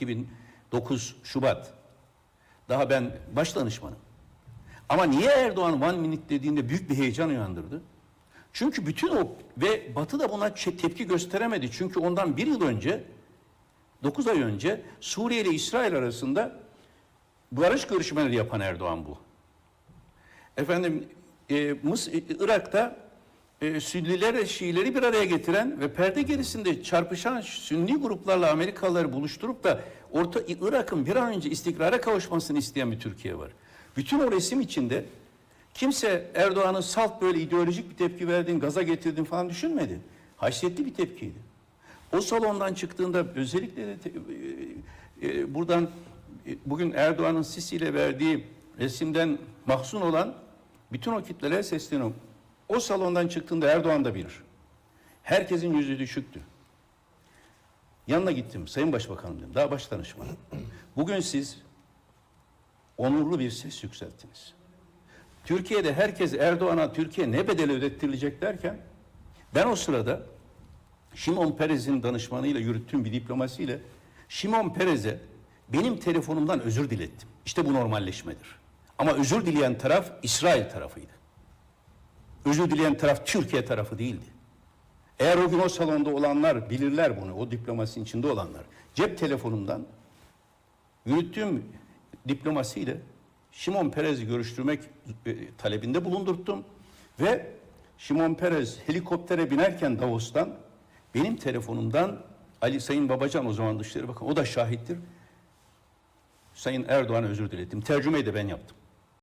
2009 Şubat. Daha ben baş danışmanım. Ama niye Erdoğan one minute dediğinde büyük bir heyecan uyandırdı? Çünkü bütün o ve Batı da buna tepki gösteremedi. Çünkü ondan bir yıl önce, 9 ay önce Suriye ile İsrail arasında barış görüşmeleri yapan Erdoğan bu. Efendim e, Mıs Irak'ta e, Sünnilerle Şiileri bir araya getiren ve perde gerisinde çarpışan Sünni gruplarla Amerikalıları buluşturup da Orta Irak'ın bir an önce istikrara kavuşmasını isteyen bir Türkiye var. Bütün o resim içinde kimse Erdoğan'ın salt böyle ideolojik bir tepki verdiğini, gaza getirdiğini falan düşünmedi. Haysiyetli bir tepkiydi. O salondan çıktığında özellikle de e, e, buradan e, bugün Erdoğan'ın Sisi ile verdiği resimden mahzun olan bütün o kitlere sesleniyorum. O salondan çıktığında Erdoğan da bilir. Herkesin yüzü düşüktü. Yanına gittim. Sayın Başbakanım dedim. Daha baş danışmanım. Bugün siz onurlu bir ses yükselttiniz. Türkiye'de herkes Erdoğan'a Türkiye ne bedel ödettirilecek derken ben o sırada Şimon Perez'in danışmanıyla yürüttüğüm bir diplomasiyle Şimon Perez'e benim telefonumdan özür dilettim. İşte bu normalleşmedir. Ama özür dileyen taraf İsrail tarafıydı. Özür dileyen taraf Türkiye tarafı değildi. Eğer o gün o salonda olanlar bilirler bunu, o diplomasinin içinde olanlar. Cep telefonumdan yürüttüğüm diplomasiyle Şimon Perez'i görüştürmek e, talebinde bulundurttum. Ve Şimon Perez helikoptere binerken Davos'tan benim telefonumdan Ali Sayın Babacan o zaman Dışişleri Bakanı o da şahittir. Sayın Erdoğan'a özür diledim. Tercümeyi de ben yaptım.